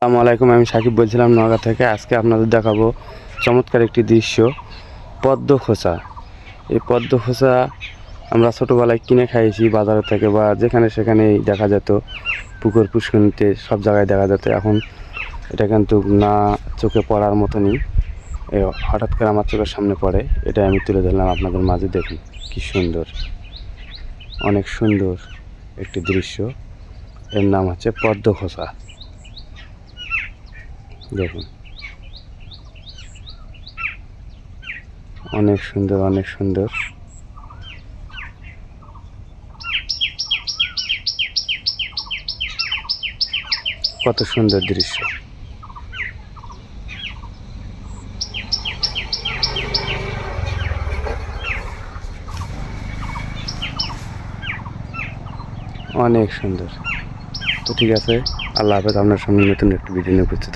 আসসালামু আলাইকুম, আমি সাকিব বলছিলাম নগা থেকে। আজকে আপনাদের দেখাবো চমৎকার একটি দৃশ্য, পদ্ম খোসা। এই পদ্ম খোসা আমরা ছোটোবেলায় কিনে খাইয়েছি বাজার থেকে বা যেখানে সেখানেই দেখা যেত, পুকুর পুষ্করিতে সব জায়গায় দেখা যেত। এখন এটা কিন্তু না চোখে পড়ার মতনই। হঠাৎ করে আমার চোখের সামনে পড়ে এটা আমি তুলে ধরলাম আপনাদের মাঝে, দেখুন কি সুন্দর। অনেক সুন্দর একটি দৃশ্য। এর নাম হচ্ছে পদ্ম খোসা। দেখুন। অনেক সুন্দর অনেক সুন্দর। কত সুন্দর দৃশ্য। অনেক সুন্দর। তো ঠিক আছে, আল্লাহ হাফেজ, আপনার সামনে নতুন একটি ভিডিও নিয়ে উপস্থিত